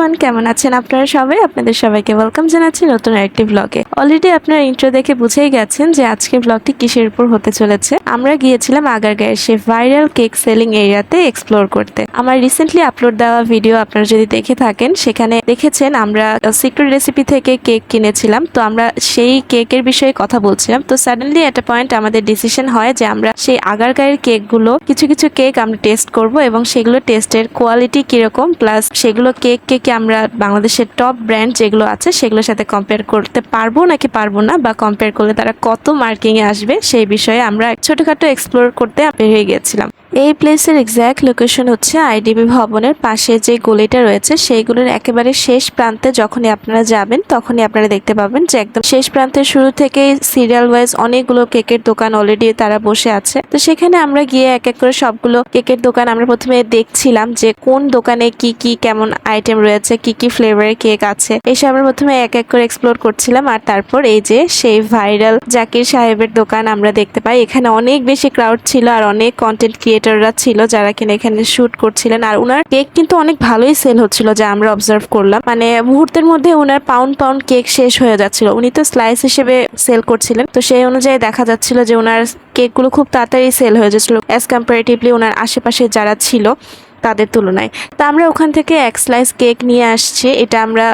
Everyone কেমন আছেন আপনারা সবাই? আপনাদের সবাইকে ওয়েলকাম জানাচ্ছি নতুন একটি ব্লগে অলরেডি আপনারা ইন্ট্রো দেখে বুঝেই গেছেন যে আজকের ব্লগটি কিসের উপর হতে চলেছে। আমরা গিয়েছিলাম আগারগাঁয়ের সেই ভাইরাল কেক সেলিং এরিয়াতে এক্সপ্লোর করতে। আমার রিসেন্টলি আপলোড দেওয়া ভিডিও আপনারা যদি দেখে থাকেন, সেখানে দেখেছেন আমরা সিক্রেট রেসিপি থেকে কেক কিনেছিলাম। তো আমরা সেই কেকের বিষয়ে কথা বলছিলাম। তো সাডেনলি একটা পয়েন্ট আমাদের ডিসিশন হয় যে আমরা সেই আগারগাঁয়ের কেকগুলো কিছু কিছু কেক আমরা টেস্ট করব এবং সেগুলো টেস্টের কোয়ালিটি কীরকম প্লাস সেগুলো কেক কেকে আমরা বাংলাদেশের টপ ব্র্যান্ড যেগুলো আছে সেগুলোর সাথে কম্পেয়ার করতে পারব নাকি পারব না বা কম্পেয়ার করলে তারা কত মার্কিংয়ে আসবে সেই বিষয়ে আমরা ছোটোখাটো এক্সপ্লোর করতে হয়ে গিয়েছিলাম। এই প্লেসের এক্স্যাক্ট লোকেশন হচ্ছে আইডিবি ভবনের পাশে যে গলিটা রয়েছে, সেইগুলোর একেবারে শেষ প্রান্তে যখনই আপনারা যাবেন, তখনই আপনারা দেখতে পাবেন যে একদম শেষ প্রান্তের শুরু থেকে সিরিয়াল ওয়াইজ অনেকগুলো কেকের দোকান অলরেডি তারা বসে আছে। তো সেখানে আমরা গিয়ে এক এক করে সবগুলো কেকের দোকান আমরা প্রথমে দেখছিলাম যে কোন দোকানে কি কি, কেমন আইটেম রয়েছে, কি কি ফ্লেভারের কেক আছে। এসে আমরা প্রথমে এক এক করে এক্সপ্লোর করছিলাম আর তারপর এই যে সেই ভাইরাল জাকির সাহেবের দোকান আমরা দেখতে পাই। এখানে অনেক বেশি ক্রাউড ছিল আর অনেক কন্টেন্ট ক্রিয়েটররা ছিল যারা কিনা এখানে শুট করছিলেন। আর ওনার কেক কিন্তু অনেক ভালোই সেল হচ্ছিল যা আমরা অবজার্ভ করলাম। মানে মুহূর্তের মধ্যে ওনার পাউন্ড পাউন্ড কেক শেষ হয়ে যাচ্ছিল। উনি তো স্লাইস হিসেবে সেল করছিলেন। তো সেই অনুযায়ী দেখা যাচ্ছিল যে ওনার কেকগুলো খুব তাড়াতাড়ি সেল হয়ে যাচ্ছিল। অ্যাজ কম্পারেটিভলি ওনার আশেপাশে যারা ছিল তাদের তুলনায়। তা আমরা ওখান থেকে এক স্লাইস কেক নিয়ে আসছি। এটা আমরা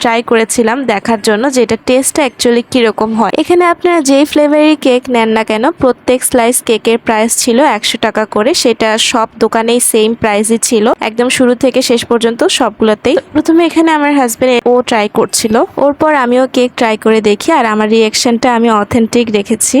ট্রাই করেছিলাম দেখার জন্য যে এটা টেস্টটা অ্যাকচুয়ালি কীরকম হয়। এখানে আপনারা যেই ফ্লেভারের কেক নেন না কেন, প্রত্যেক স্লাইস কেকের প্রাইস ছিল একশো টাকা করে। সেটা সব দোকানেই সেম প্রাইসই ছিল। একদম শুরু থেকে শেষ পর্যন্ত সবগুলোতেই। প্রথমে এখানে আমার হাজবেন্ড ও ট্রাই করছিল। ওর পর আমিও কেক ট্রাই করে দেখি আর আমার রিয়াকশনটা আমি অথেন্টিক রেখেছি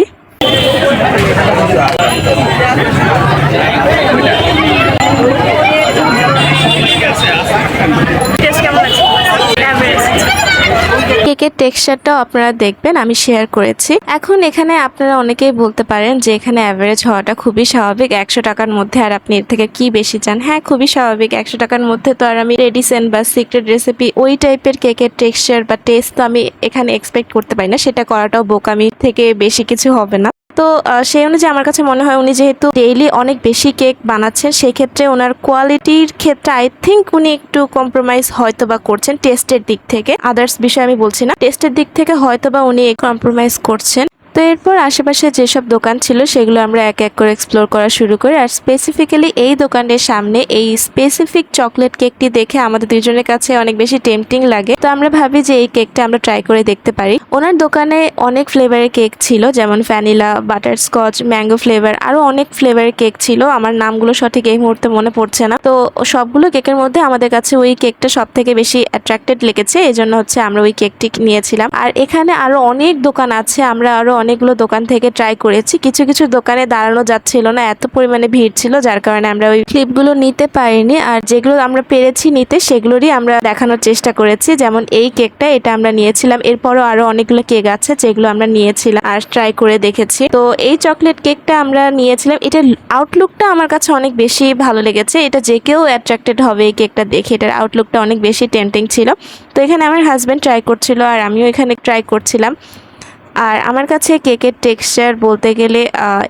কেকের টেক্সচারটাও আপনারা দেখবেন, আমি শেয়ার করেছি। এখন এখানে আপনারা অনেকেই বলতে পারেন যে এখানে অ্যাভারেজ হওয়াটা খুবই স্বাভাবিক, একশো টাকার মধ্যে আর আপনি এর থেকে কি বেশি চান? হ্যাঁ খুবই স্বাভাবিক, একশো টাকার মধ্যে তো আর আমি রেডিসেন বা সিক্রেট রেসিপি ওই টাইপের কেকের টেক্সচার বা টেস্ট তো আমি এখানে এক্সপেক্ট করতে পারি না, সেটা করাটাও বোকামি থেকে বেশি কিছু হবে না। তো সেই অনুযায়ী আমার কাছে মনে হয় উনি যেহেতু ডেইলি অনেক বেশি কেক বানাচ্ছেন সেই ক্ষেত্রে ওনার কোয়ালিটির ক্ষেত্রে আই থিঙ্ক উনি একটু কম্প্রোমাইজ হয়তো বা করছেন টেস্টের দিক থেকে। আদার্স বিষয়ে আমি বলছি না। টেস্টের দিক থেকে হয়তো বা উনি কম্প্রোমাইজ করছেন। তো এরপর আশেপাশে যেসব দোকান ছিল, সেগুলো আমরা এক এক করে এক্সপ্লোর করা শুরু করি। আর স্পেসিফিক্যালি এই দোকানের সামনে এই স্পেসিফিক চকলেট কেকটি দেখে আমাদের দুজনের কাছে অনেক বেশি টেম্পটিং লাগে। তো আমরা ভাবি যে এই কেকটা আমরা ট্রাই করে দেখতে পারি। ওনার দোকানে অনেক ফ্লেভারের কেক ছিল, যেমন vanilla butter scotch mango flavour আরও অনেক ফ্লেভারের কেক ছিল। আমার নামগুলো সঠিক এই মুহূর্তে মনে পড়ছে না। তো সবগুলো কেকের মধ্যে আমাদের কাছে ওই কেকটা সব থেকে বেশি অ্যাট্রাক্টেড লেগেছে এই জন্য হচ্ছে আমরা ওই কেকটি নিয়েছিলাম। আর এখানে আরও অনেক দোকান আছে, আমরা আরও অনেকগুলো দোকান থেকে ট্রাই করেছি। কিছু কিছু দোকানে দাঁড়ানো যাচ্ছিল না, এত পরিমাণে ভিড় ছিল, যার কারণে আমরা ওই ক্লিপগুলো নিতে পারিনি। আর যেগুলো আমরা পেরেছি নিতে, সেগুলোরই আমরা দেখানোর চেষ্টা করেছি। যেমন এই কেকটা এটা আমরা নিয়েছিলাম। এরপরও আরও অনেকগুলো কেক আছে, যেগুলো আমরা নিয়েছিলাম আর ট্রাই করে দেখেছি। তো এই চকলেট কেকটা আমরা নিয়েছিলাম। এটা আউটলুকটা আমার কাছে অনেক বেশি ভালো লেগেছে। এটা যে কেউ অ্যাট্রাক্টেড হবে এই কেকটা দেখে। এটার আউটলুকটা অনেক বেশি টেম্পটিং ছিল। তো এখানে আমার হাজব্যান্ড ট্রাই করছিল আর আমিও এখানে ট্রাই করছিলাম। আর আমার কাছে কেকের টেক্সচার বলতে গেলে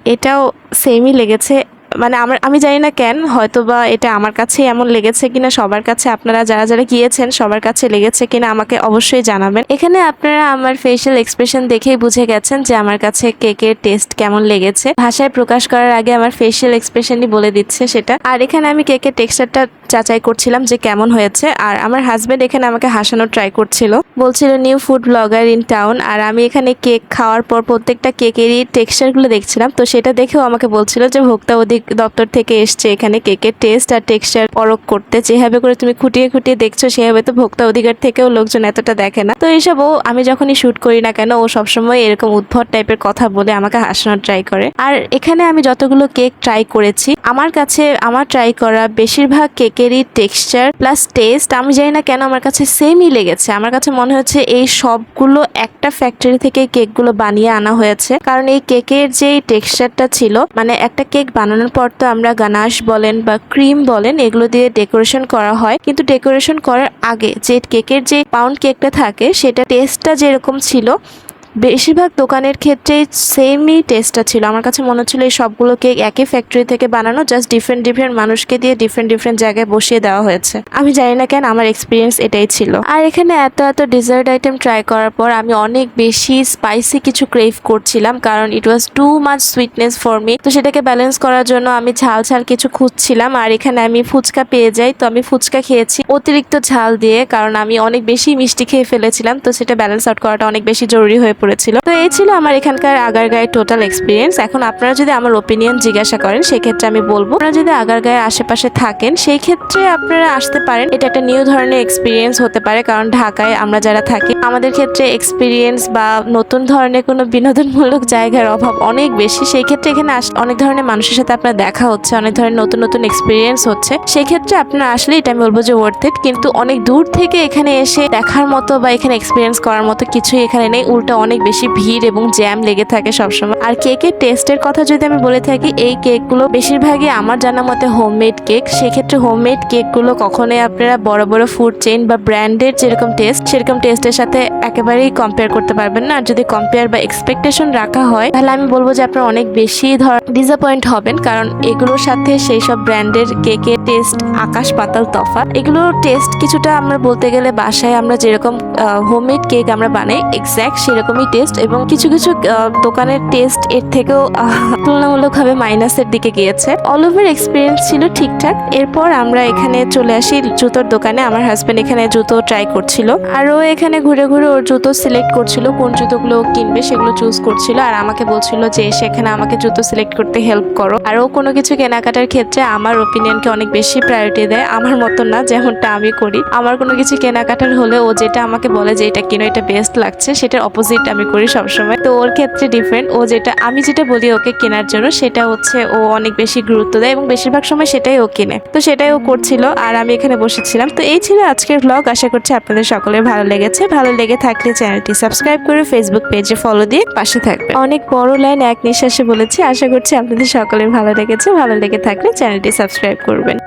এটাও সেমই লেগেছে। মানে আমার, আমি জানি না কেন হয়তো বা এটা আমার কাছে এমন লেগেছে কিনা, সবার কাছে আপনারা যারা যারা গিয়েছেন, সবার কাছে লেগেছে কিনা আমাকে অবশ্যই জানাবেন। এখানে আপনারা আমার ফেশিয়াল এক্সপ্রেশন দেখেই বুঝে গেছেন যে আমার কাছে কেকের টেস্ট কেমন লেগেছে। ভাষায় প্রকাশ করার আগে আমার ফেশিয়াল এক্সপ্রেশনই বলে দিচ্ছে সেটা। আর এখানে আমি কেকের টেক্সচারটা যাচাই করছিলাম যে কেমন হয়েছে, আর আমার হাজবেন্ড এখানে আমাকে হাসানোর ট্রাই করছিল। বলছিল new food blogger in town আর আমি এখানে কেক খাওয়ার পর প্রত্যেকটা কেকেরই টেক্সচারগুলো দেখছিলাম, তো সেটা দেখেও আমাকে বলছিল যে ভোক্তা অধিক দপ্তর থেকে এসছে এখানে কেকের টেস্ট আর টেক্সচার পরখ করতে। যেভাবে করে তুমি খুঁটিয়ে খুঁটিয়ে দেখছ, সেভাবে তো ভোক্তা অধিকার থেকেও লোকজন এতটা দেখে না। তো এইসব ও আমি যখনই শ্যুট করি না কেন, ও সবসময় এরকম উদ্ভট টাইপের কথা বলে আমাকে হাসানোর ট্রাই করে। আর এখানে আমি যতগুলো কেক ট্রাই করেছি, আমার কাছে, আমার ট্রাই করা বেশিরভাগ কেকেরই টেক্সচার প্লাস টেস্ট আমি জানি না কেন আমার কাছে সেমই লেগেছে। আমার কাছে মনে হচ্ছে এই সবগুলো একটা ফ্যাক্টরি থেকে কেকগুলো বানিয়ে আনা হয়েছে। কারণ এই কেকের যে টেক্সচারটা ছিল মানে একটা কেক বানানোর পর তো আমরা গানাশ বলেন বা ক্রিম বলেন, এগুলো দিয়ে ডেকোরেশন করা হয়। কিন্তু ডেকোরেশন করার আগে যে কেকের যে পাউন্ড কেকটা থাকে, সেটা টেস্টটা যেরকম ছিল বেশিরভাগ দোকানের ক্ষেত্রে সেমই টেস্টটা ছিল। আমার কাছে মনে হচ্ছিল এই সবগুলো কেক একই ফ্যাক্টরি থেকে বানানো জাস্ট ডিফারেন্ট ডিফারেন্ট মানুষকে দিয়ে ডিফারেন্ট ডিফারেন্ট জায়গায় বসিয়ে দেওয়া হয়েছে। আমি জানি না কেন, আমার এক্সপিরিয়েন্স এটাই ছিল। আর এখানে এত এত ডিজার্ট আইটেম ট্রাই করার পর আমি অনেক বেশি স্পাইসি কিছু ক্রেভ করছিলাম, কারণ it was too much sweetness for me তো সেটাকে ব্যালেন্স করার জন্য আমি ঝাল ঝাল কিছু খুঁজছিলাম, আর এখানে আমি ফুচকা পেয়ে যাই। তো আমি ফুচকা খেয়েছি অতিরিক্ত ঝাল দিয়ে, কারণ আমি অনেক বেশি মিষ্টি খেয়ে ফেলেছিলাম, তো সেটা ব্যালেন্স আউট করাটা অনেক বেশি জরুরি হয়ে পড়েছিল তো এই ছিল আমার এখানকার আগারগাঁয়ের টোটাল এক্সপিরিয়েন্স এখন আপনারা যদি আমার ওপিনিয়ন জিজ্ঞাসা করেন, সেক্ষেত্রে আমি বলব, আপনারা যদি আগারগাঁয়ের আশেপাশে থাকেন সেই ক্ষেত্রে আপনারা আসতে পারেন। এটা একটা নিউ ধরনের এক্সপিরিয়েন্স হতে পারে, কারণ ঢাকায় আমরা যারা থাকি, আমাদের ক্ষেত্রে এক্সপিরিয়েন্স বা নতুন ধরনের কোনো বিনোদনমূলক জায়গার অভাব অনেক বেশি। সেই ক্ষেত্রে এখানে অনেক ধরনের মানুষের সাথে আপনার দেখা হচ্ছে, অনেক ধরনের নতুন নতুন এক্সপিরিয়েন্স হচ্ছে। সেই ক্ষেত্রে আপনারা আসলে এটা আমি বলব যে ওয়ার্থ ইট কিন্তু অনেক দূর থেকে এখানে এসে দেখার মতো বা এখানে এক্সপিরিয়েন্স করার মতো কিছুই এখানে নেই। উল্টা অনেক বেশি ভিড় এবং জ্যাম লেগে থাকে সবসময়। আর কেকের টেস্টের কথা যদি আমি বলে থাকি, এই কেকগুলো বেশিরভাগই আমার জানা মতে হোমমেড কেক সেক্ষেত্রে হোমমেড কেকগুলো কখনোই আপনারা বড় বড় ফুড চেইন বা ব্র্যান্ডের যেরকম টেস্ট সেরকম টেস্টের সাথে একেবারেই কম্পেয়ার করতে পারবেন না। আর যদি কম্পেয়ার বা এক্সপেকটেশন রাখা হয়, তাহলে আমি বলব যে আপনারা অনেক বেশি ধর ডিসঅ্যাপয়েন্ট হবেন। কারণ এগুলোর সাথে সেই সব ব্র্যান্ডের কেকের টেস্ট আকাশ পাতাল তফাৎ, এগুলোর টেস্ট কিছুটা আমরা বলতে গেলে বাসায় আমরা যেরকম হোমমেড কেক আমরা বানাই এক্স্যাক্ট সেরকমই টেস্ট এবং কিছু কিছু দোকানের টেস্ট এর থেকেও তুলনামূলকভাবে মাইনাসের দিকে গিয়েছে। অল ওভার এক্সপিরিয়েন্স ছিল ঠিকঠাক। এরপর আমরা এখানে চলে আসি জুতোর দোকানে। আমার হাজব্যান্ড এখানে জুতো ট্রাই করছিল। আর ও এখানে ঘুরে ঘুরে ওর জুতো সিলেক্ট করছিল, কোন জুতোগুলো কিনবে সেগুলো চুজ করছিল। আর আমাকে বলছিল যে সেখানে আমাকে জুতো সিলেক্ট করতে হেল্প করো। আর ও কোনো কিছু কেনাকাটার ক্ষেত্রে আমার ওপিনিয়নকে অনেক বেশি প্রায়োরিটি দেয়, আমার মতো না, যেমনটা আমি করি। আমার কোনো কিছু কেনাকাটার হলে ও যেটা আমাকে বলে যে, এটা কিনো, এটা বেস্ট লাগছে, সেটার অপোজিট আমি করি সবসময়। তো ওর ক্ষেত্রে ডিফারেন্ট ও যেটা, আমি যেটা বলি ওকে কেনার জন্য, সেটা হচ্ছে ও অনেক বেশি গুরুত্ব দেয় এবং বেশিরভাগ সময় সেটাই ও কিনে। তো সেটাই ও করছিল আর আমি এখানে বসেছিলাম। তো এই ছিল আজকের ব্লগ আশা করছি আপনাদের সকলের ভালো লেগেছে। ভালো লেগে থাকলে চ্যানেলটি সাবস্ক্রাইব করে ফেসবুক পেজে ফলো দিয়ে পাশে থাকবে অনেক বড় লাইন এক নিঃশ্বাসে বলেছি। আশা করছি আপনাদের সকলের ভালো লেগেছে। ভালো লেগে থাকলে চ্যানেলটি সাবস্ক্রাইব করবেন।